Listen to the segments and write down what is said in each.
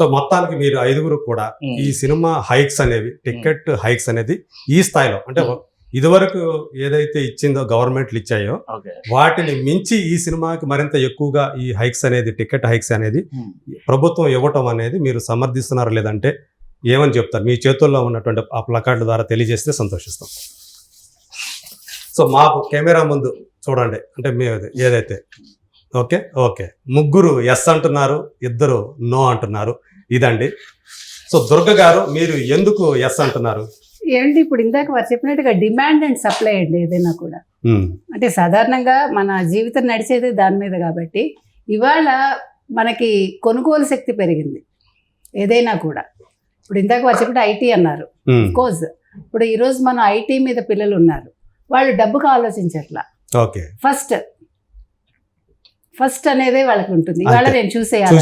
So మొత్తానికి మీరు ఐదుగురు కూడా. ఈ సినిమా హైక్స్ అనేవి టికెట్ హైక్స్ అనేది ఈ స్థాయిలో అంటే. ఇదివరకు ఏదైతే ఇచ్చిందో గవర్నమెంట్లు ఇచ్చాయో వాటిని మించి ఈ సినిమాకి మరింత ఎక్కువగా ఈ హైక్స్ అనేది టికెట్ హైక్స్ అనేది ప్రభుత్వం ఇవ్వటం అనేది మీరు సమర్థిస్తున్నారా లేదంటే ఏమని చెప్తారు? మీ చేతుల్లో ఉన్నటువంటి ఆ ప్లకార్డుల ద్వారా తెలియజేస్తే సంతోషిస్తాం. సో మాకు కెమెరా ముందు చూడండి అంటే మీ ఏదైతే ఓకే ఓకే. ముగ్గురు ఎస్ అంటున్నారు ఇద్దరు నో అంటున్నారు. ఇదండి. సో దుర్గ గారు మీరు ఎందుకు ఎస్ అంటున్నారు? ఏంటి ఇప్పుడు ఇందాక వారు చెప్పినట్టుగా డిమాండ్ అండ్ సప్లై అండి ఏదైనా కూడా. ఉమ్, అంటే సాధారణంగా మన జీవితం నడిచేది దాని మీద కాబట్టి ఇవాళ మనకి కొనుగోలు శక్తి పెరిగింది. ఏదైనా కూడా. ఇప్పుడు ఇందాక వారు చెప్పినట్టు ఐటీ అన్నారు. కోర్స్ ఇప్పుడు ఈరోజు మన ఐటీ మీద పిల్లలు ఉన్నారు. వాళ్ళు డబ్బుకు ఆలోచించట్లా. ఓకే ఫస్ట్ ఫస్ట్ అనేదే వాళ్ళకి ఉంటుంది. ఇవాళ. నేను చూసేయాలి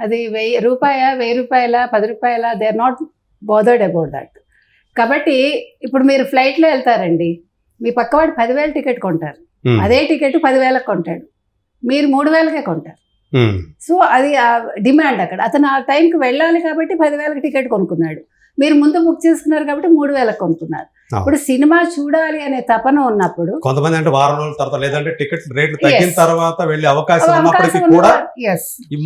అది. వెయ్యి రూపాయ వెయ్యి రూపాయల పది రూపాయల? They are not bothered about that కాబట్టి ఇప్పుడు మీరు ఫ్లైట్లో వెళ్తారండి. మీ పక్కవాడు పదివేల టికెట్ కొంటారు. ఉమ్, అదే టికెట్ పదివేలకు కొంటాడు. మీరు మూడు వేలకే కొంటారు. ఉమ్, సో అది ఆ డిమాండ్ అక్కడ. అతను ఆ టైంకి వెళ్ళాలి కాబట్టి పదివేలకు టికెట్ కొనుక్కున్నాడు. మీరు ముందు బుక్ చేసుకున్నారు కాబట్టి మూడు వేలకు కొనుక్కున్నారు. ఇప్పుడు సినిమా చూడాలి అనే తపన ఉన్నప్పుడు కొంతమంది అంటే వారం రోజుల తర్వాత లేదంటే టికెట్ రేట్లు తగ్గిన. తర్వాత వెళ్ళే అవకాశం ఉన్నప్పటికీ కూడా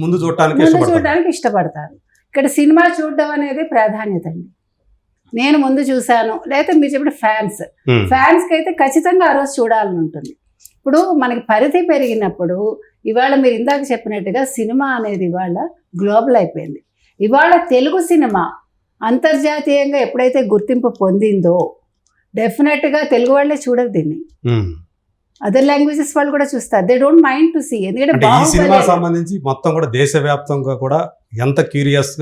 ముందు చూడటానికి ముందు చూడడానికి ఇష్టపడతారు. ఇక్కడ సినిమా చూడడం అనేది ప్రాధాన్యత అండి. నేను ముందు చూశాను. లేకపోతే మీరు చెప్పిన ఫ్యాన్స్. ఉమ్, ఫ్యాన్స్కి అయితే ఖచ్చితంగా ఆ రోజు చూడాలని ఉంటుంది. ఇప్పుడు మనకి పరిధి పెరిగినప్పుడు ఇవాళ మీరు ఇందాక చెప్పినట్టుగా సినిమా అనేది ఇవాళ గ్లోబల్ అయిపోయింది. ఇవాళ తెలుగు సినిమా అంతర్జాతీయంగా ఎప్పుడైతే గుర్తింపు పొందిందో డెఫినెట్గా తెలుగు వాళ్ళే చూడరు దీన్ని. అదర్ లాంగ్వేజెస్ వాళ్ళు కూడా చూస్తారు. They don't mind to see ఎందుకంటే ఈ సినిమా సంబంధించి మొత్తం కూడా దేశవ్యాప్తంగా కూడా ఎంత క్యూరియస్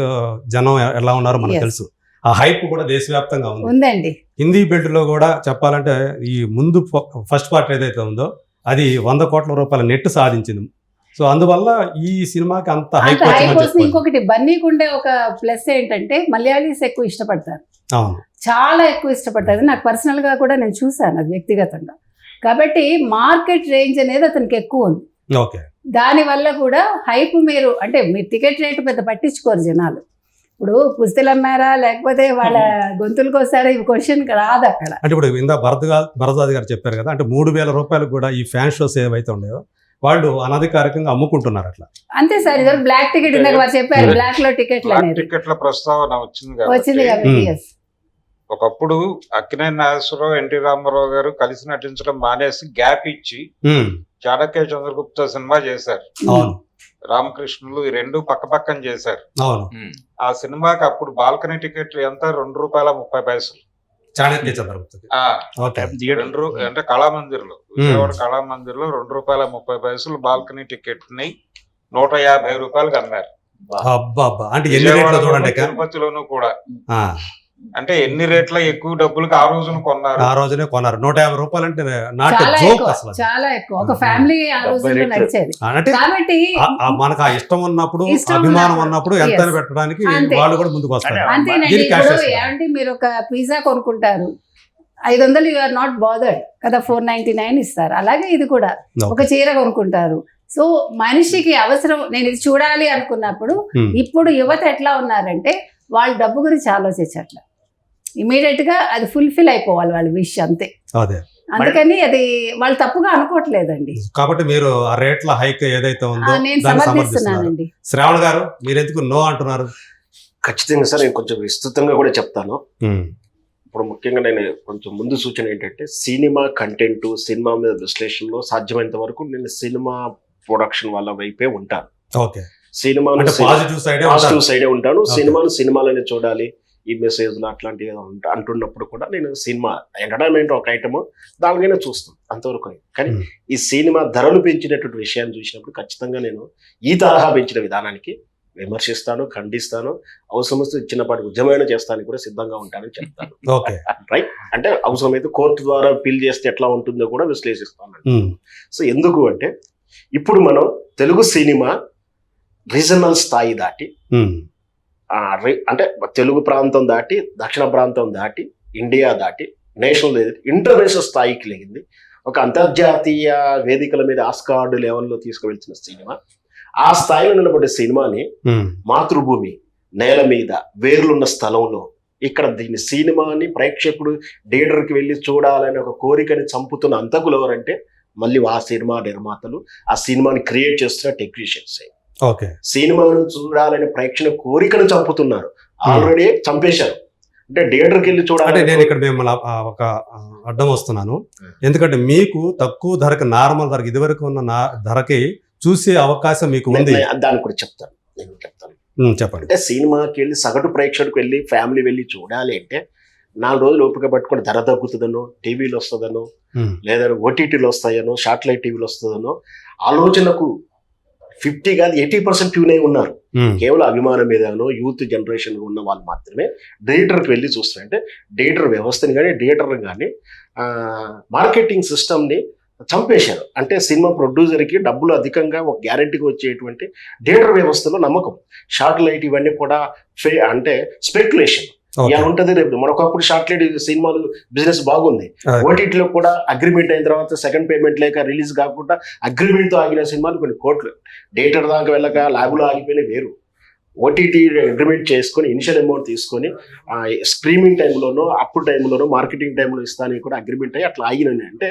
జనం ఎలా ఉన్నారో మనకు. తెలుసు. ఆ హైప్ కూడా దేశవ్యాప్తంగా ఉంది. ఉందండి. హిందీ బెల్ట్లో కూడా చెప్పాలంటే ఈ ముందు ఫస్ట్ పార్ట్ ఏదైతే ఉందో అది వంద కోట్ల రూపాయల నెట్ సాధించింది. సో అందువల్ల ఈ సినిమాకి అంత హైప్ ఇంకొకటి బన్నీకి ఉండే ఒక ప్లస్ ఏంటంటే మలయాళీస్ ఎక్కువ ఇష్టపడతారు. అవును. చాలా ఎక్కువ ఇష్టపడతారు నాకు పర్సనల్గా కూడా నేను చూశాను అది వ్యక్తిగతంగా. కాబట్టి మార్కెట్ రేంజ్ అనేది అతనికి ఎక్కువ ఉంది. ఓకే. దాని వల్ల కూడా హైప్ మీరు అంటే మీరు టికెట్ రేటు పెద్ద పట్టించుకోరు జనాలు. ఇప్పుడు పుస్తలు అమ్మారా లేకపోతే వాళ్ళ గొంతులకు వస్తారా ఇవి క్వశ్చన్ రాదు అక్కడ. అంటే ఇప్పుడు ఇందా భరత్ భరదాది గారు చెప్పారు కదా అంటే మూడు వేల రూపాయలు కూడా ఈ ఫ్యాన్ షోస్ ఏవైతే ఉన్నాయో వాళ్ళు అనధికారికంగా అమ్ముకుంటున్నారు అట్లా. అంతే సార్ ఇదో బ్లాక్ టికెట్ ఇందాక వారు చెప్పారు బ్లాక్లో టికెట్లు టికెట్ల ప్రస్తావన వచ్చింది వచ్చింది కాబట్టి Hmm. ఒకప్పుడు అక్కినేని నాగేశ్వరరావు ఎన్టీ రామారావు గారు కలిసి నటించడం మానేసి గ్యాప్ ఇచ్చి చాణక్య చంద్రగుప్త సినిమా చేశారు. అవును. రామకృష్ణులు ఈ రెండు పక్క పక్కన చేశారు. అవును. ఆ సినిమాకి అప్పుడు బాల్కనీ టికెట్లు ఎంత? రెండు రూపాయల ముప్పై పైసలు. చాణక్య చంద్రగుప్త. రెండు అంటే కళామందిర్లో. విజయవాడ కళామందిర్లో రెండు రూపాయల ముప్పై పైసలు బాల్కనీ టికెట్ని నూట యాభై రూపాయలకి అమ్మారు. అంటే. తిరుపతిలోనూ కూడా. ఆ, అంటే ఎన్ని రేట్ల ఎక్కువ డబ్బులకు ఆ రోజున కొన్నారు? ఆ రోజునే కొన్నారు. నూట యాభై రూపాయలు అంటే నాట్ చాలా జోక్ ఎక్కువ అసలు. చాలా ఎక్కువ. ఒక ఫ్యామిలీ ఆ రోజుల్లో. నడిచేది. అంటే కాబట్టి మనకు ఆ ఇష్టం ఉన్నప్పుడు అభిమానం ఉన్నప్పుడు, ఎంత. పెట్టడానికి. వాళ్ళు కూడా ముందుకు వస్తారు. అంతేనండి మీరు ఒక పిజ్జా కొనుక్కుంటారు. ఐదు వందలు యు ఆర్ నాట్ బాదర్డ్ కదా ఫోర్ నైన్టీ నైన్ ఇస్తారు. అలాగే ఇది కూడా. ఒక చీర కొనుక్కుంటారు. సో మనిషికి అవసరం నేను ఇది చూడాలి అనుకున్నప్పుడు. ఇప్పుడు యువత ఎట్లా ఉన్నారంటే వాళ్ళ డబ్బు గురించి ఆలోచించట్ల. ఇమీడియట్గా అది ఫుల్ఫిల్ అయిపోవాలి వాళ్ళ విష్ అంతే. అదే. అందుకని అది వాళ్ళు తప్పుగా అనుకోవట్లేదండి. కాబట్టి మీరు ఆ రేట్ల హైక్ ఏదైతే ఉందో నేను సమర్థిస్తున్నానండి. శ్రావణ్ గారు మీరు ఎందుకు నో అంటున్నారు? ఖచ్చితంగా సార్ నేను కొంచెం విస్తృతంగా కూడా చెప్తాను. ఇప్పుడు ముఖ్యంగా నేను కొంచెం ముందు సూచన ఏంటంటే సినిమా కంటెంట్ సినిమా మీద విశ్లేషణలో సాధ్యమైనంత వరకు నేను సినిమా ప్రొడక్షన్ వాళ్ళ వైపే ఉంటాను. ఓకే. సినిమాను అంటే పాజిటివ్ సైడ్ ఉంటాను. Okay. సినిమాను సినిమాలనే చూడాలి. ఈ మెసేజ్లు అట్లాంటివి ఏదో అంటున్నప్పుడు కూడా నేను సినిమా ఎంటర్టైన్మెంట్ ఒక ఐటమ్ దానికైనా చూస్తాను అంతవరకు కానీ. ఈ సినిమా ధరలు పెంచినటువంటి విషయాన్ని చూసినప్పుడు ఖచ్చితంగా నేను ఈ తరహా పెంచిన విధానానికి విమర్శిస్తాను ఖండిస్తాను అవసరం వస్తే చిన్నపాటి ఉద్యమైన చేస్తానికి కూడా సిద్ధంగా ఉంటానని చెప్తాను. ఓకే. అంటే అవసరమైతే కోర్టు ద్వారా పిల్ చేస్తే ఎట్లా ఉంటుందో కూడా విశ్లేషిస్తాను. సో ఎందుకు అంటే ఇప్పుడు మనం తెలుగు సినిమా రీజనల్ స్థాయి దాటి అంటే తెలుగు ప్రాంతం దాటి దక్షిణ ప్రాంతం దాటి ఇండియా దాటి నేషనల్ ఇంటర్నేషనల్ స్థాయికి లేగింది ఒక అంతర్జాతీయ వేదికల మీద ఆస్కార్డు లెవెల్లో తీసుకువెళ్తున్న సినిమా. ఆ స్థాయిలో నిలబడే సినిమాని మాతృభూమి నేల మీద వేర్లున్న స్థలంలో ఇక్కడ దీని సినిమాని ప్రేక్షకుడు థియేటర్కి వెళ్ళి చూడాలని ఒక కోరికని చంపుతున్న అంతకులు ఎవరంటే మళ్ళీ ఆ సినిమా నిర్మాతలు ఆ సినిమాని క్రియేట్ చేస్తున్న టెక్నీషియన్స్. ఓకే. సినిమాను చూడాలని ప్రేక్షణ కోరికను చంపుతున్నారు. ఆల్రెడీ చంపేశారు. అంటే థియేటర్కి వెళ్ళి అంటే చూడాలి నేను ఇక్కడ మిమ్మల్ని ఒక అడ్డం వస్తున్నాను. ఎందుకంటే మీకు తక్కువ ధరకు నార్మల్ ధరకు ఇదివరకు ఉన్న ధరకి చూసే అవకాశం మీకు ఉంది. దాన్ని కూడా చెప్తాను. నేను చెప్తాను. చెప్పండి. అంటే సినిమాకి వెళ్ళి సగటు ప్రేక్షకుడికి వెళ్ళి ఫ్యామిలీ వెళ్ళి చూడాలి అంటే నాలుగు రోజులు ఓపిక పట్టుకొని ధర తగ్గుతుందనో టీవీలో వస్తుందనో లేదా ఓటీటీలో వస్తాయనో శాటిలైట్ టీవీలో వస్తుందనో ఆలోచనకు ఫిఫ్టీ కాదు ఎయిటీ పర్సెంట్ ట్యూన్ అయి ఉన్నారు కేవలం అభిమానం మీదనో యూత్ జనరేషన్ ఉన్న వాళ్ళు మాత్రమే థియేటర్కి వెళ్ళి చూస్తారు అంటే థియేటర్ వ్యవస్థని కానీ థియేటర్ని కానీ మార్కెటింగ్ సిస్టమ్ని చంపేశారు. అంటే సినిమా ప్రొడ్యూసర్కి డబ్బులు అధికంగా ఒక గ్యారెంటీగా వచ్చేటువంటి థియేటర్ వ్యవస్థలో నమ్మకం. షార్ట్ లైట్ ఇవన్నీ కూడా ఫే అంటే స్పెక్యులేషన్. ఇలా ఉంటది రేపు. మనొకప్పుడు షార్ట్ లైట్ సినిమాలు బిజినెస్ బాగుంది. ఓటీటీలో కూడా అగ్రిమెంట్ అయిన తర్వాత సెకండ్ పేమెంట్ లేక రిలీజ్ కాకుండా అగ్రిమెంట్తో ఆగిన సినిమాలు కొన్ని కోట్లు. థియేటర్ దాకా వెళ్ళక ల్యాబ్లో ఆగిపోయిన వేరు. ఓటీటీ అగ్రిమెంట్ చేసుకొని ఇనిషియల్ అమౌంట్ తీసుకొని స్క్రీమింగ్ టైంలోనో అప్పుడు టైంలోనో మార్కెటింగ్ టైంలో ఇస్తానికి కూడా అగ్రిమెంట్ అయ్యి అట్లా ఆగినని అంటే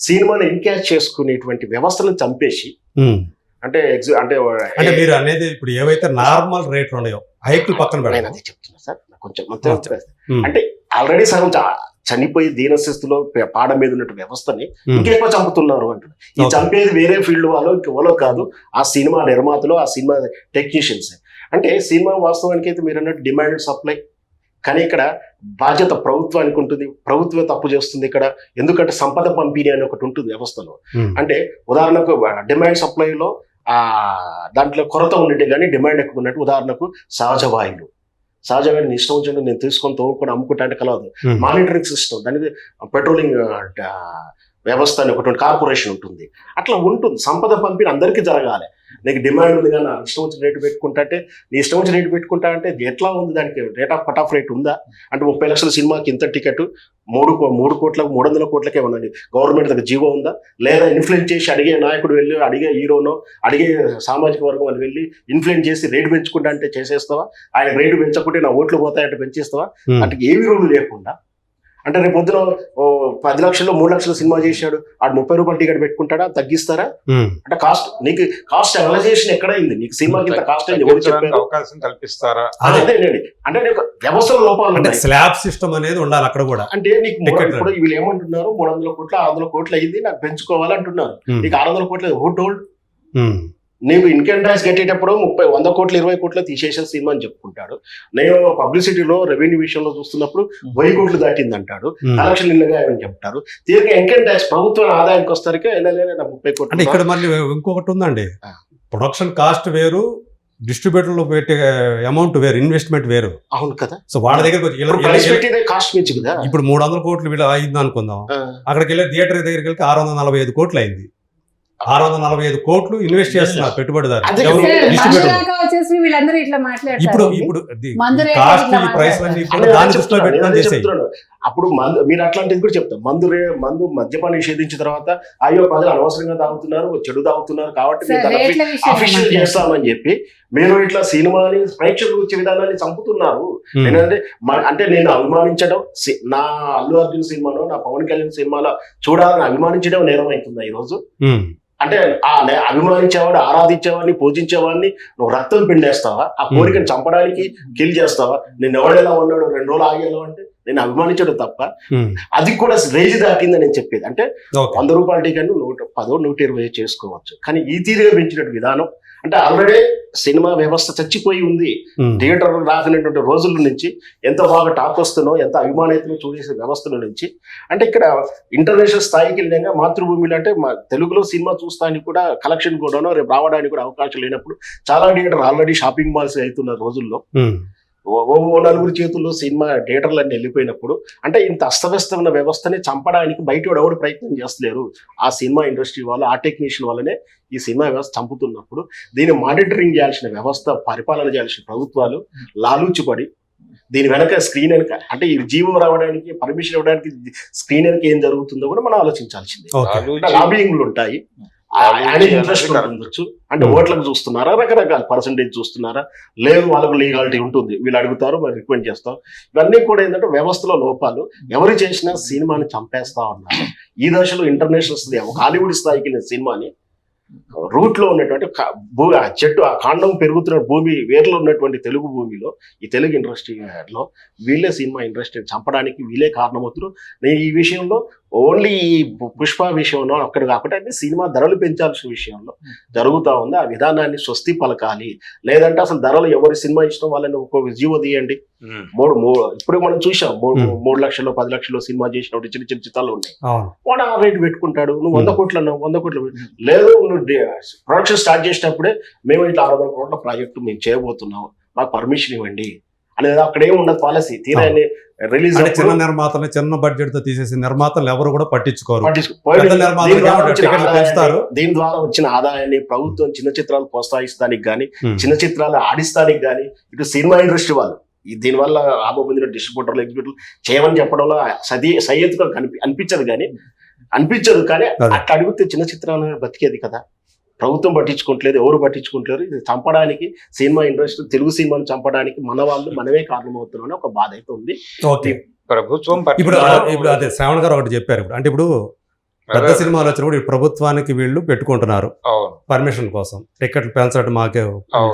సినిమాని ఎన్క్యాచ్ చేసుకునేటువంటి వ్యవస్థను చంపేసి ఉమ్. అంటే అంటే అంటే మీరు అనేది ఇప్పుడు ఏవైతే నార్మల్ రేట్లు ఉన్నాయో హైక్లు పక్కన నేను పెడతాం అదే చెప్తున్నా సార్. కొంచెం అంటే ఆల్రెడీ సగం చనిపోయి దీనస్థితిలో పాడ మీద ఉన్నట్టు వ్యవస్థని ఇంకెక్కువ చంపుతున్నారు అంటున్నారు. ఈ. చంపేది వేరే ఫీల్డ్ వాళ్ళు ఇంకెవరో కాదు ఆ సినిమా నిర్మాతలు ఆ సినిమా టెక్నీషియన్స్ అంటే సినిమా వాస్తవానికి అయితే మీరు అన్నట్టు డిమాండ్ సప్లై కానీ ఇక్కడ బాధ్యత ప్రభుత్వానికి ఉంటుంది. ప్రభుత్వమే తప్పు చేస్తుంది ఇక్కడ. ఎందుకంటే సంపద పంపిణీ అని ఒకటి ఉంటుంది వ్యవస్థలో. అంటే ఉదాహరణకు డిమాండ్ సప్లైలో ఆ దాంట్లో కొరత ఉండేది కానీ డిమాండ్ ఎక్కువ ఉన్నట్టు ఉదాహరణకు సహజ వాయువులు. సహజ వాయువుని ఇష్టం వచ్చినట్టు నేను తీసుకొని తోముకొని అమ్ముకుంటా అంటే కలవదు. మానిటరింగ్ సిస్టమ్ దానికి పెట్రోలింగ్ వ్యవస్థ అని ఒకటి కార్పొరేషన్ ఉంటుంది. అట్లా ఉంటుంది. సంపద పంపిణీ అందరికీ జరగాలి. నీకు డిమాండ్ ఉంది కానీ నా ఇష్టం వచ్చిన రేటు పెట్టుకుంటా అంటే నీ ఇష్టం వచ్చిన రేటు పెట్టుకుంటా అంటే ఎట్లా ఉంది దానికి? Rate of cut off rate ఉందా? అంటే ముప్పై లక్షల సినిమాకి ఇంత టికెట్ మూడు కో- మూడు కోట్ల మూడు వందల కోట్లకే ఉన్నది గవర్నమెంట్ దగ్గర జీవో ఉందా? లేదా ఇన్ఫ్లుయెన్స్ చేసి అడిగే నాయకుడు వెళ్ళి అడిగే హీరోనో అడిగే సామాజిక వర్గం అని వెళ్ళి ఇన్ఫ్లుయెన్స్ చేసి రేటు పెంచుకుంటా అంటే చేసేస్తావా? ఆయన రేటు పెంచకుంటే నా ఓట్లు పోతాయంటే పెంచేస్తావా? అంటే ఏమి రూల్ లేకుండా అంటే రేపు పొద్దున పది లక్షలు మూడు లక్షల సినిమా చేశాడు. ఆడు ముప్పై రూపాయలు టికెట్ పెట్టుకుంటాడా? తగ్గిస్తారా? అంటే కాస్ట్ నీకు కాస్ట్ అనలైజేషన్ ఎక్కడైంది? నీకు సినిమాకి ఇంత కాస్ట్ అయింది అవకాశం కల్పిస్తారా? అదే. అదేనండి అంటే నీకు వ్యవస్థల లోపాలు అంటే స్లాబ్ సిస్టమ్ అనేది ఉండాలి అక్కడ కూడా. అంటే నీకు ఇప్పుడు వీళ్ళు ఏమంటున్నారు? మూడు వందల కోట్లు ఆరు వందల కోట్లు అయింది నాకు పెంచుకోవాలి అంటున్నారు ఉమ్, నీకు ఆరు వందల కోట్లు హూ టోల్డ్. నీకు ఇన్కమ్ ట్యాక్స్ కట్టేటప్పుడు ముప్పై వంద కోట్లు ఇరవై కోట్లు తీసేసిన సినిమా అని చెప్పుకుంటాడు. నేను పబ్లిసిటీలో రెవెన్యూ విషయంలో చూస్తున్నప్పుడు వెయ్యి కోట్లు దాటింది అంటాడు. కలెక్షన్ ఇల్లుగా అని చెప్తారు తీరిక ఇన్కమ్ ట్యాక్స్ ప్రభుత్వం ఆదాయానికి వస్తారికే ఎన్నెలే ముప్పై అంటే కోట్లు ఇక్కడ మళ్ళీ ఇంకొకటి ఉందండి. ప్రొడక్షన్ కాస్ట్ వేరు డిస్ట్రిబ్యూటర్లో పెట్టే అమౌంట్ వేరు ఇన్వెస్ట్మెంట్ వేరు. అవును కదా. సో వాళ్ళ పెట్టేదే కాస్ట్ కదా. ఇప్పుడు మూడు వందల కోట్లు వీళ్ళు అయింది అనుకుందాం అక్కడికి వెళ్ళి థియేటర్ దగ్గరికి వెళ్ళి ఆరు వందల నలభై ఐదు కోట్లు అయింది. ఆరు వందల నలభై ఐదు కోట్లు ఇన్వెస్ట్ చేస్తున్నారు పెట్టుబడిదారు ఇప్పుడు ఇప్పుడు కాస్ట్ ప్రైస్ దాని దృష్టిలో పెట్టుకొని చేసాయి. అప్పుడు మందు మీరు అట్లాంటిది కూడా చెప్తాం. మందు రే మందు మద్యపాన్ని నిషేధించిన తర్వాత అయ్యో ప్రజలు అనవసరంగా తాగుతున్నారు చెడు తాగుతున్నారు కాబట్టి అఫీషియల్. చేస్తామని చెప్పి మీరు ఇట్లా సినిమాని ప్రేక్షకులు వచ్చే విధానాన్ని చంపుతున్నారు. ఏంటంటే మ- అంటే నేను అభిమానించడం నా అల్లు అర్జున్ సినిమాలో నా పవన్ కళ్యాణ్ సినిమాలో చూడాలని అభిమానించడం నేరం అవుతుందా ఈ రోజు ఉమ్. అంటే అభిమానించేవాడు ఆరాధించేవాడిని పూజించేవాడిని నువ్వు రక్తం పిండేస్తావా? ఆ కోరికను చంపడానికి కిల్ చేస్తావా? నేను ఎవడెలా ఉన్నాడు రెండు రోజులు ఆగేలా అంటే నేను అభిమానించడం తప్ప. అది కూడా రేజ్ దాటిందని నేను చెప్పేది. అంటే వంద రూపాయల టికెట్ నూట పదో నూట ఇరవై చేసుకోవచ్చు. కానీ ఈ తీరుగా పెంచినట్టు విధానం అంటే ఆల్రెడీ సినిమా వ్యవస్థ చచ్చిపోయి ఉంది. థియేటర్ రాకునేటువంటి రోజుల నుంచి ఎంత బాగా టాక్ వస్తుందో ఎంత అభిమానితను చూసేసే వ్యవస్థల నుంచి అంటే ఇక్కడ ఇంటర్నేషనల్ స్థాయికి వెళ్ళాక మాతృభూమిలో అంటే మా తెలుగులో సినిమా చూస్తానికి కూడా కలెక్షన్ కూడాను రేపు రావడానికి కూడా అవకాశం లేనప్పుడు చాలా థియేటర్ ఆల్రెడీ షాపింగ్ మాల్స్ అవుతున్న రోజుల్లో. ఓ నలుగురు చేతుల్లో సినిమా థియేటర్లన్నీ వెళ్ళిపోయినప్పుడు అంటే ఇంత అస్తవ్యస్తమైన వ్యవస్థని చంపడానికి బయట ఎవడు ప్రయత్నం చేస్తలేరు. ఆ సినిమా ఇండస్ట్రీ వల్ల ఆ టెక్నీషియన్ వల్లనే ఈ సినిమా వ్యవస్థ చంపుతున్నప్పుడు దీన్ని మానిటరింగ్ చేయాల్సిన వ్యవస్థ పరిపాలన చేయాల్సిన ప్రభుత్వాలు లాలూచిపడి దీని వెనక స్క్రీన్ వెనక అంటే ఈ జీవో రావడానికి పర్మిషన్ ఇవ్వడానికి స్క్రీన్ వెనక ఏం జరుగుతుందో కూడా మనం ఆలోచించాల్సిందే. లాబింగ్లు ఉంటాయి. ఇంట్రెస్ట్ ఉండొచ్చు. అంటే Hmm. ఓట్లకు చూస్తున్నారా? రకరకాల పర్సంటేజ్ చూస్తున్నారా? లేదు వాళ్ళకు లీగాలిటీ ఉంటుంది. వీళ్ళు అడుగుతారు మరి రికమెండ్ చేస్తాం. ఇవన్నీ కూడా ఏంటంటే వ్యవస్థలో లోపాలు. ఎవరు చేసినా సినిమాని చంపేస్తా ఉన్నారు. ఈ దశలో ఇంటర్నేషనల్ స్థాయి ఒక హాలీవుడ్ స్థాయికి వెళ్ళిన సినిమాని రూట్లో ఉన్నటువంటి క- భూ ఆ చెట్టు ఆ కాండం పెరుగుతున్న భూమి వేర్లో ఉన్నటువంటి తెలుగు భూమిలో ఈ తెలుగు ఇండస్ట్రీలో వీళ్ళే సినిమా ఇండస్ట్రీ చంపడానికి వీళ్ళే కారణమవుతారు నేను ఈ విషయంలో ఓన్లీ ఈ పుష్ప విషయంలో అక్కడ కాకుండా అంటే సినిమా ధరలు పెంచాల్సిన విషయంలో జరుగుతూ ఉంది ఆ విధానాన్ని స్వస్తి పలకాలి లేదంటే అసలు ధరలు ఎవరి సినిమా ఇష్టం వాళ్ళని ఒక్కొక్క జీవో తీయండి. మూడు మూడు ఇప్పుడు మనం చూసాం మూడు. మూడు లక్షలు పది లక్షలు సినిమా చేసినప్పుడు చిన్న చిన్న చిత్రాలు ఉన్నాయి వాడు ఆ రేట్ పెట్టుకుంటాడు నువ్వు వంద. కోట్లు అన్నావు వంద కోట్లు. లేదు నువ్వు ప్రొడక్షన్ స్టార్ట్ చేసేటప్పుడే మేము ఇట్లా ఆరు వందల కోట్ల ప్రాజెక్టు మేము చేయబోతున్నాం మాకు పర్మిషన్ ఇవ్వండి అనేది అక్కడ ఏమి ఉండదు పాలసీ తీరా రిలీజ్ చిన్న నిర్మాతలు చిన్న బడ్జెట్తో తీసేసి నిర్మాతలు ఎవరు కూడా పట్టించుకోరు దీని ద్వారా వచ్చిన ఆదాయాన్ని- పెంచుతారు. దీని ద్వారా వచ్చిన ఆదాయాన్ని ప్రభుత్వం చిన్న చిత్రాలు ప్రోత్సహిస్తానికి గానీ. చిన్న చిత్రాలు ఆడిస్తానికి గానీ ఇటు సినిమా ఇండస్ట్రీ వాళ్ళు ఈ దీనివల్ల లాభం పొందిన డిస్ట్రిబ్యూటర్లు ఎగ్జిబ్యూటర్లు చేయమని చెప్పడంలో సది సయ్యత్తుగా కనిపి అనిపించదు కానీ అనిపించదు కానీ. అట్లా అడిగితే చిన్న చిత్రాలు బతికేది కదా ప్రభుత్వం పట్టించుకోవట్లేదు ఎవరు పట్టించుకుంటలేరు. ఇది చంపడానికి సినిమా ఇండస్ట్రీ తెలుగు సినిమాను చంపడానికి మన వాళ్ళు మనమే కారణమవుతున్నామని ఒక బాధ అయితే ఉంది. ఓకే. ప్రభుత్వం ఇప్పుడు ఇప్పుడు అదే శ్రావణ్ గారు ఒకటి చెప్పారు ఇప్పుడు. అంటే ఇప్పుడు పెద్ద. సినిమాలు వచ్చినప్పుడు ప్రభుత్వానికి వీళ్ళు పెట్టుకుంటున్నారు పర్మిషన్ కోసం. టికెట్లు పెంచడం మాకే.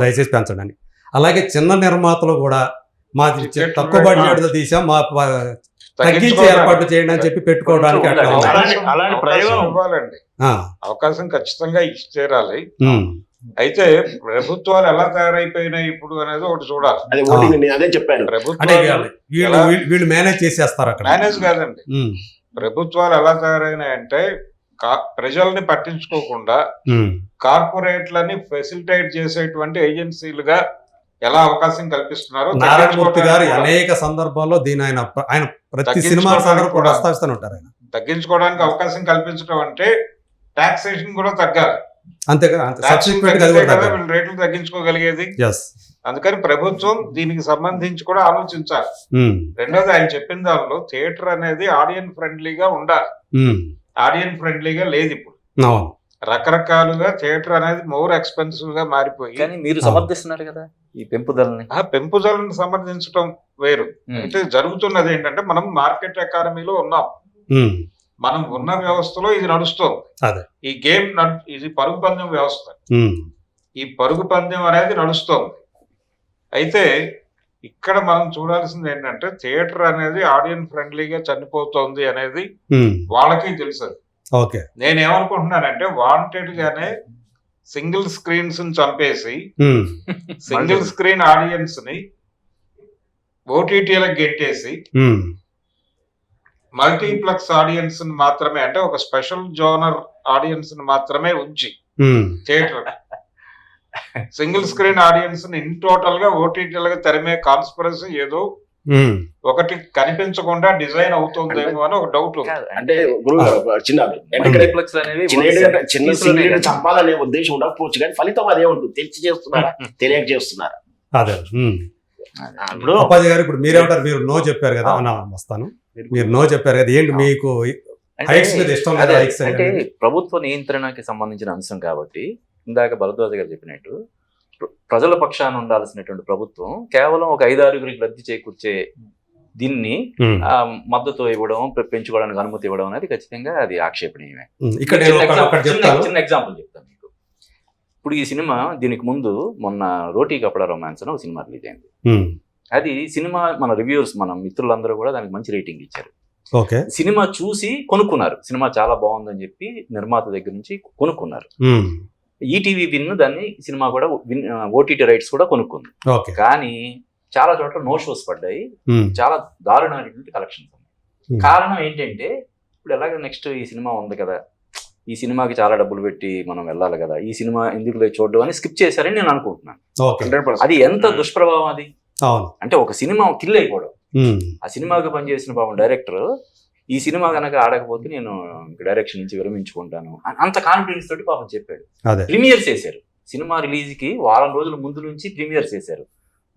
దయచేసి పెంచండి అలాగే చిన్న నిర్మాతలు కూడా మాది టికెట్లు తక్కువ బడ్జెట్తో తీసాం మా తగ్గించి ఏర్పాట్లు చేయండి అని చెప్పి పెట్టుకోవడానికి అలాంటి ప్రయోగం. ఇవ్వాలండి. ఆ, అవకాశం ఖచ్చితంగా ఇచ్చి తీరాలి అయితే ప్రభుత్వాలు ఎలా తయారైపోయినాయి ఇప్పుడు అనేది ఒకటి చూడాలి. అదే చెప్పాను. ప్రభుత్వాలు మేనేజ్ చేసేస్తారు అక్కడ. మేనేజ్ కాదండి. ప్రభుత్వాలు ఎలా తయారైనాయంటే ప్రజల్ని పట్టించుకోకుండా కార్పొరేట్లని ఫెసిలిటేట్ చేసేటువంటి ఏజెన్సీలుగా ఎలా అవకాశం కల్పిస్తున్నారో నారాయణమూర్తి గారు అనేక సందర్భాల్లో దీని ఆయన ఆయన ప్రతి సినిమా కూడా. ప్రస్తావిస్తూనే ఉంటారు ఆయన. తగ్గించుకోవడానికి అవకాశం కల్పించడం అంటే టాక్సేషన్ కూడా తగ్గాలి. అంతే రేట్లు తగ్గించుకోగలిగేది? అందుకని ప్రభుత్వం దీనికి సంబంధించి కూడా ఆలోచించాలి. రెండోది ఆయన చెప్పిన దానిలో థియేటర్ అనేది ఆడియన్ ఫ్రెండ్లీగా ఉండాలి. ఆడియన్ ఫ్రెండ్లీగా లేదు ఇప్పుడు రకరకాలుగా థియేటర్ అనేది మోర్ ఎక్స్పెన్సివ్గా మారిపోయి కానీ మీరు సమర్థిస్తున్నారు కదా ఈ పెంపుదలని ఆ పెంపుదలను సమర్థించడం వేరు. అయితే జరుగుతున్నది ఏంటంటే మనం మార్కెట్ ఎకానమీలో ఉన్నాం. మనం ఉన్న వ్యవస్థలో ఇది నడుస్తుంది. అదే. ఈ గేమ్ ఇది పరుగు పందెం వ్యవస్థ. ఈ పరుగు పందెం అనేది నడుస్తోంది. అయితే ఇక్కడ మనం చూడాల్సింది ఏంటంటే థియేటర్ అనేది ఆడియన్ ఫ్రెండ్లీగా చనిపోతోంది అనేది వాళ్ళకి తెలుసు ఓకే. నేను ఏమనుకుంటున్నానంటే వాంటెడ్ గానే సింగిల్ స్క్రీన్స్ చంపేసి సింగిల్ స్క్రీన్ ఆడియన్స్ని ఓటీటీలకు గెట్టేసి మల్టీప్లెక్స్ ఆడియన్స్ని మాత్రమే అంటే ఒక స్పెషల్ జోనర్ ఆడియన్స్ని మాత్రమే ఉంచి థియేటర్. సింగిల్ స్క్రీన్ ఆడియన్స్ని ఇన్ టోటల్గా ఓటీటీలుగా తెరమే కాన్స్పరసీ ఏదో ఒకటి కనిపించకుండా డిజైన్ అవుతుందేమో అని ఒక డౌట్ అంటే గురువు గారు చిన్న చిన్న సింగిల్ చంపాలనే ఉద్దేశం ఉండకపోవచ్చు కానీ ఫలితం అదే ఉంటుంది. తెలిసి చేస్తున్నారా? తెలియక చేస్తున్నారా? అదే. ఇప్పుడు అప్పాజీ గారు ఇప్పుడు మీరేమంటారు? మీరు నో చెప్పారు కదా. నా వస్తాను. మీరు నో చెప్పారు కదా. ఏంటి మీకు అంటే- హైక్స్ మీద ఇష్టం లేదా? అదే, హైక్స్ అంటే ప్రభుత్వ నియంత్రణకి సంబంధించిన అంశం కాబట్టి ఇందాక భరద్వాజ గారు చెప్పినట్టు ప్రజల పక్షాన ఉండాల్సినటువంటి ప్రభుత్వం కేవలం ఒక ఐదారుగురికి లబ్ధి చేకూర్చే దీన్ని ఆ, మద్దతు ఇవ్వడం పెంచుకోవడానికి అనుమతి ఇవ్వడం అనేది ఖచ్చితంగా అది ఆక్షేపణీయమే. ఉమ్, ఇక్కడ నేను చిన్న ఎగ్జాంపుల్ చెప్తాను మీకు. ఇప్పుడు ఈ సినిమా దీనికి ముందు మొన్న రోటీ కపడా రొమాన్స్ అని ఒక సినిమా రిలీజ్ అయింది. ఉమ్, అది సినిమా మన రివ్యూర్స్ మన మిత్రులందరూ కూడా దానికి మంచి రేటింగ్ ఇచ్చారు. సినిమా చూసి కొనుక్కున్నారు. సినిమా చాలా బాగుందని చెప్పి నిర్మాత దగ్గర నుంచి కొనుక్కున్నారు. ఈటీవీ విన్ దాన్ని సినిమా కూడా విన్ ఓటీటీ రైట్స్ కూడా కొనుక్కుంది. కానీ చాలా చోట్ల నో షోస్ పడ్డాయి. చాలా దారుణమైనటువంటి కలెక్షన్స్ ఉన్నాయి. కారణం ఏంటంటే ఇప్పుడు ఎలాగ నెక్స్ట్ ఈ సినిమా ఉంది కదా ఈ సినిమాకి చాలా డబ్బులు పెట్టి మనం వెళ్ళాలి కదా ఈ సినిమా ఎందుకు చూడడం అని స్కిప్ చేశారని నేను అనుకుంటున్నాను. అది ఎంత దుష్ప్రభావం అది? అవును. అంటే ఒక సినిమా కిల్ అయిపోవడం. ఆ సినిమాకి పనిచేసిన పాపం డైరెక్టర్ ఈ సినిమా కనుక ఆడకపోతే నేను డైరెక్షన్ నుంచి విరమించుకుంటాను. అంత కాన్ఫిడెన్స్ తోటి పాపం చెప్పాడు. అదే. ప్రీమియర్స్ చేశారు. సినిమా రిలీజ్కి వారం రోజుల ముందు నుంచి ప్రీమియర్స్ చేశారు.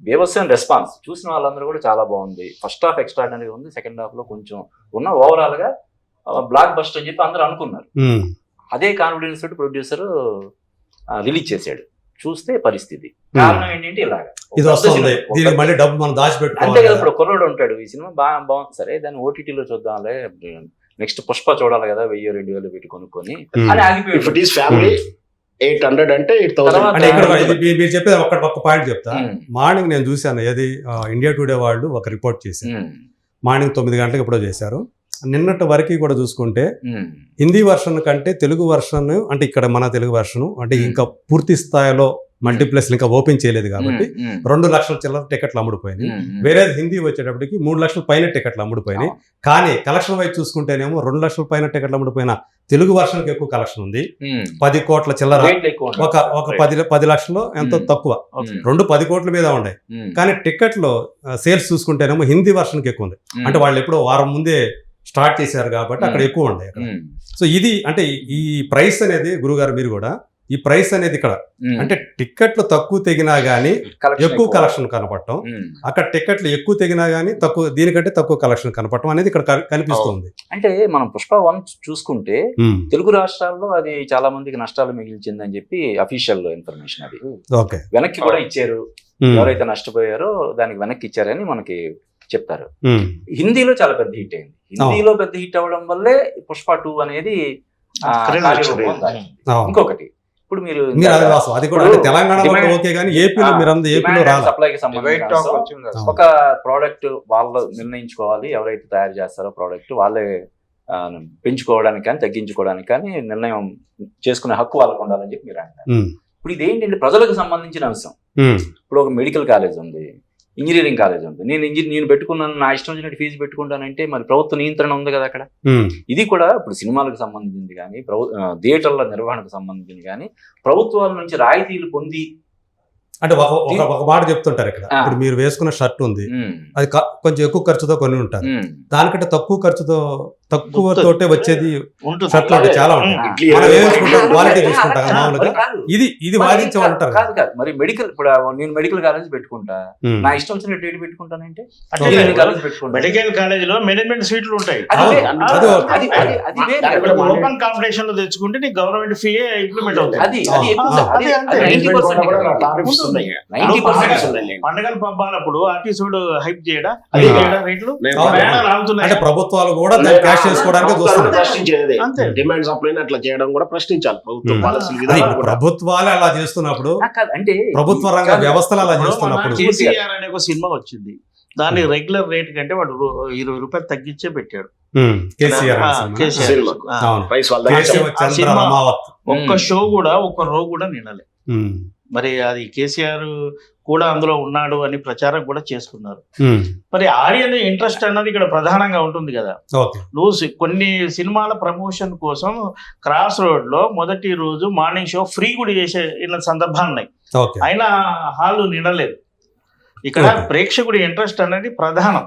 బేవస్సైన రెస్పాన్స్ చూసిన వాళ్ళందరూ కూడా చాలా బాగుంది. ఫస్ట్ హాఫ్ ఎక్స్ట్రాడినరీ ఉంది. సెకండ్ హాఫ్లో కొంచెం ఉన్న ఓవరాల్గా బ్లాక్ బస్ట్ అని చెప్పి అందరూ అనుకున్నారు. అదే కాన్ఫిడెన్స్ తోటి ప్రొడ్యూసర్ రిలీజ్ చేశాడు. చూస్తే పరిస్థితి. కారణం ఏంటంటే ఇలాగ. ఇది వస్తుంది. దీనికి మళ్ళీ డబ్బు మనం అంతే కదా దాచిపెట్టుకోవాలి ఇప్పుడు కుర్రోడు ఉంటాడు ఈ సినిమా బాగా బాగుంది సరే దాన్ని ఓటీటీలో చూద్దాంలే. నెక్స్ట్ పుష్ప చూడాలి కదా వెయ్యి రెండు వేలు పెట్టి కొనుక్కొని. అని ఫ్యామిలీ ఎయిట్ హండ్రెడ్ అంటే ఎయిట్ థౌసండ్. అంటే ఇక్కడ మీరు చెప్పేది ఒక్క ఒక్క పాయింట్ చెప్తా. మార్నింగ్ నేను చూశాను ఏది? ఇండియా టుడే వాళ్ళు ఒక రిపోర్ట్ చేశారు. మార్నింగ్ తొమ్మిది గంటలకు ఎప్పుడో చేశారు. నిన్నటి వరకు కూడా చూసుకుంటే. హిందీ వర్షన్ కంటే తెలుగు వర్షన్ అంటే ఇక్కడ మన తెలుగు వర్షన్ అంటే. ఇంకా పూర్తి స్థాయిలో మల్టీప్లెక్స్ ఇంకా ఓపెన్ చేయలేదు కాబట్టి. రెండు లక్షల చిల్లర టికెట్లు అమ్ముడుపోయినాయి. వేరే హిందీ వచ్చేటప్పటికి మూడు లక్షల పైన టికెట్లు అమ్ముడుపోయినాయి కానీ కలెక్షన్ వైపు చూసుకుంటేనేమో రెండు లక్షల పైన టికెట్లు అమ్ముడుపోయిన తెలుగు వర్షన్కి ఎక్కువ కలెక్షన్ ఉంది. పది కోట్ల చిల్లర. ఒక ఒక పది పది లక్షలు ఎంతో. తక్కువ. రెండు పది కోట్ల మీద ఉన్నాయి. కానీ టికెట్లో సేల్స్ చూసుకుంటేనేమో హిందీ వర్షన్కి ఎక్కువ ఉంది. అంటే వాళ్ళు ఎప్పుడో వారం ముందే స్టార్ట్ చేశారు కాబట్టి అక్కడ. ఎక్కువ ఉన్నాయి అక్కడ. సో ఇది అంటే ఈ ప్రైస్ అనేది గురుగారు మీరు కూడా ఈ ప్రైస్ అనేది ఇక్కడ. అంటే టికెట్లు తక్కువ తెగినా గానీ ఎక్కువ కలెక్షన్ కనపడటం. అక్కడ టికెట్లు ఎక్కువ తెగినా గానీ తక్కువ దీనికంటే తక్కువ కలెక్షన్ కనపడటం అనేది ఇక్కడ కనిపిస్తుంది. అంటే మనం పుష్ప వన్ చూసుకుంటే తెలుగు రాష్ట్రాల్లో అది చాలా మందికి నష్టాలు మిగిల్చిందని చెప్పి అఫీషియల్ ఇన్ఫర్మేషన్ అది. ఓకే. వెనక్కి కూడా ఇచ్చారు. ఎవరైతే నష్టపోయారో దానికి వెనక్కి ఇచ్చారని మనకి చెప్తారు. హిందీలో చాలా పెద్ద హిట్ అయింది. హిందీలో పెద్ద హిట్ అవ్వడం వల్లే పుష్ప టూ అనేది. ఇంకొకటి. ఇప్పుడు మీరు. ఒక ప్రోడక్ట్ వాళ్ళు నిర్ణయించుకోవాలి. ఎవరైతే తయారు చేస్తారో ప్రోడక్ట్ వాళ్ళే పెంచుకోవడానికి కానీ తగ్గించుకోవడానికి కానీ నిర్ణయం చేసుకునే హక్కు వాళ్ళకు ఉండాలని చెప్పి మీరు అంటారు ఇప్పుడు ఇదేంటంటే ప్రజలకు సంబంధించిన అంశం. ఇప్పుడు ఒక మెడికల్ కాలేజ్ ఉంది. ఇంజనీరింగ్ కాలేజ్ ఉంది. నేను ఇంజనీర్ నేను పెట్టుకున్నాను నా ఇష్టం వచ్చినట్టు ఫీజు పెట్టుకుంటానంటే మరి ప్రభుత్వ నియంత్రణ ఉంది కదా అక్కడ. ఇది కూడా ఇప్పుడు సినిమాలకు సంబంధించింది కానీ ప్రభు థియేటర్ల నిర్వహణకు సంబంధించింది కానీ ప్రభుత్వాల నుంచి రాయితీలు పొంది అంటే ఒక మాట చెప్తుంటారు ఇక్కడ. ఇప్పుడు మీరు వేసుకున్న షర్ట్ ఉంది. అది కొంచెం ఎక్కువ ఖర్చుతో కొన్ని ఉంటారు. దానికంటే తక్కువ ఖర్చుతో తక్కువ. తోటే వచ్చేది ఉంటుంది. షర్ట్లు అంటే చాలా ఉంటాయి. మనం వేసుకుంటాం, quality చూసుకుంటాం మామూలుగా. ఇది ఇది మరి వాదించే వాళ్ళు కాదు, ఉంటారు కాదు. కాదు మరి మెడికల్ ఇప్పుడు నేను మెడికల్ కాలేజ్ పెట్టుకుంటా. నా ఇష్టం వచ్చినట్టు ఏది పెట్టుకుంటానంటే? అంటే మెడికల్ కాలేజ్లో మేనేజ్మెంట్ సీట్లు ఉంటాయి. ఓపెన్ కాంపిటీషన్లో తెచ్చుకుంటే నీకు గవర్నమెంట్ ఫీ ఇంప్లిమెంట్ అవుతుంది. అది అది ఎక్కువ ఆ, శాతం. అది- అదే, అంతే. అది 90% కూడా ఇక్కడ. టారిఫ్స్ ఉన్నాయి. 90% టారిఫ్స్ ఇక్కడ. ఉన్నాయి. పండగల పబ్బాలప్పుడు ఆర్టీసీ హైప్ చేయడా అది. చేయడా రేట్లు అంటే ప్రభుత్వాలు కూడా దాన్ని క్యాష్ చేసుకోవడానికి ప్రభుత్వాలు చూస్తున్నారు ప్రశ్నించేది అంతే. డిమాండ్ సప్లై అట్లా చేయడం కూడా ప్రశ్నించాలి ప్రభుత్వం. పాలసీ ప్రభుత్వాలే అలా చేస్తున్నప్పుడు అంటే ప్రభుత్వ రంగ. వ్యవస్థలు అలా చేస్తున్నప్పుడు కేసీఆర్ అనే ఒక సినిమా వచ్చింది దాని రెగ్యులర్ రేట్ కంటే వాడు ఇరవై రూపాయలు తగ్గించే పెట్టాడు రమావత్ ఒక్క. షో కూడా ఒక్క రో కూడా నినలే మరి అది కేసీఆర్ కూడా అందులో ఉన్నాడు అని ప్రచారం కూడా చేసుకున్నారు మరి ఆడియన్ ఇంట్రెస్ట్ అన్నది ఇక్కడ ప్రధానంగా ఉంటుంది కదా. నువ్వు కొన్ని సినిమాల ప్రమోషన్ కోసం క్రాస్ రోడ్లో మొదటి రోజు మార్నింగ్ షో ఫ్రీ కూడా చేసే ఇన్న సందర్భాలు ఉన్నాయి. అయినా హాల్ నిండలేదు ఇక్కడ. ప్రేక్షకుడి ఇంట్రెస్ట్ అనేది ప్రధానం.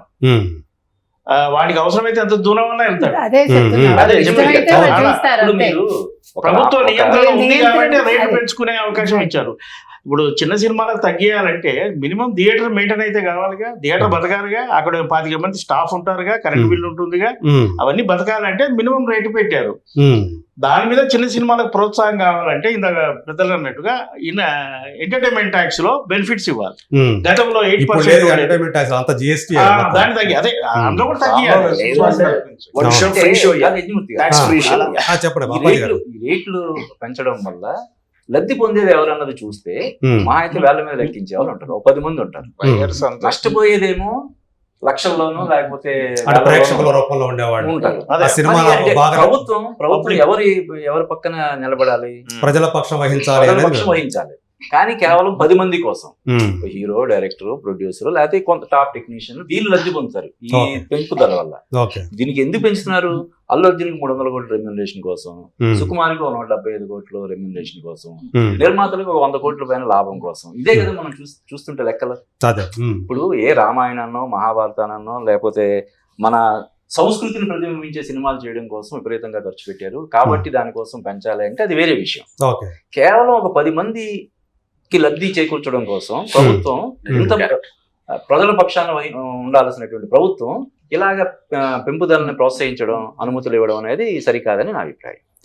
వాడికి అవసరమైతే ఎంత దూరం వెళ్తాడు. అదే ఒక- ప్రభుత్వ నియంత్రణ ఉంది కాబట్టి రేటు. పెంచుకునే అవకాశం ఇచ్చారు. ఇప్పుడు చిన్న సినిమాలకు తగ్గియాలంటే మినిమం థియేటర్ మెయింటైన్ అయితే కావాలిగా థియేటర్ బతకాలిగా అక్కడ పాతిక మంది స్టాఫ్ ఉంటారుగా కరెంట్ Hmm. బిల్ ఉంటుందిగా ఉమ్, అవన్నీ బతకాలంటే మినిమం రేటు పెట్టారు. దాని మీద చిన్న సినిమాలకు ప్రోత్సాహం కావాలంటే ఇందాక పెద్దలు అన్నట్టుగా ఇన్ ఎంటర్టైన్మెంట్ ట్యాక్స్లో బెనిఫిట్స్ ఇవ్వాలి. గతంలో ఎయిట్ పర్సెంట్ దాని తగ్గి అదే అందులో కూడా తగ్గియాలి. వన్ షో అంటే ఫ్రీ షో కాదు, యజ్ఞమూర్తి గారు. ట్యాక్స్ ఫ్రీ షో చెప్పండి ఈ బాబాజీ గారు. రేట్లు ఈ రేట్లు పెంచడం వల్ల లబ్ధి పొందేది ఎవరన్నది చూస్తే మా అయితే వేళ్ళ మీద లెక్కించే వాళ్ళు ఉంటారు. ఒక పది మంది ఉంటారు. నష్టపోయేదేమో లక్షల్లోనూ లేకపోతే రూపంలో ఉండేవాడు ఉంటారు. ప్రభుత్వం ప్రభుత్వం ఎవరి ఎవరి పక్కన నిలబడాలి? ప్రజల పక్షం వహించాలి పక్షం వహించాలి. కానీ కేవలం పది మంది కోసం. ఉమ్, హీరో డైరెక్టర్ ప్రొడ్యూసర్ లేకపోతే కొంత టాప్ టెక్నీషియన్ వీళ్ళు లబ్ధి పొందుతారు ఈ. పెంపుదల వల్ల. దీనికి ఎందుకు పెంచుతున్నారు? అల్లు అర్జున్కి మూడు వందల కోట్ల రెమ్యునరేషన్ కోసం ఉమ్, సుకుమార్కి ఒక నూట డెబ్బై ఐదు కోట్లు రెమ్యునరేషన్ కోసం నిర్మాతలకు ఒక వంద కోట్ల పైన లాభం కోసం. ఇదే కదా మనం చూస్- చూస్తుంటే లెక్కలు. ఇప్పుడు ఏ రామాయణాన్నో మహాభారతానో లేకపోతే మన సంస్కృతిని ప్రతిబింబించే సినిమాలు చేయడం కోసం విపరీతంగా ఖర్చు పెట్టారు. కాబట్టి దానికోసం పెంచాలి అంటే అది వేరే విషయం. కేవలం ఒక పది మందికి లబ్ధి చేకూర్చడం కోసం ప్రభుత్వం ఇంత ప్రజల పక్షాన ఉండాల్సినటువంటి ప్రభుత్వం ఇలాగ పెంపుదలని ప్రోత్సహించడం అనుమతులు ఇవ్వడం అనేది సరికాదని నా అభిప్రాయం.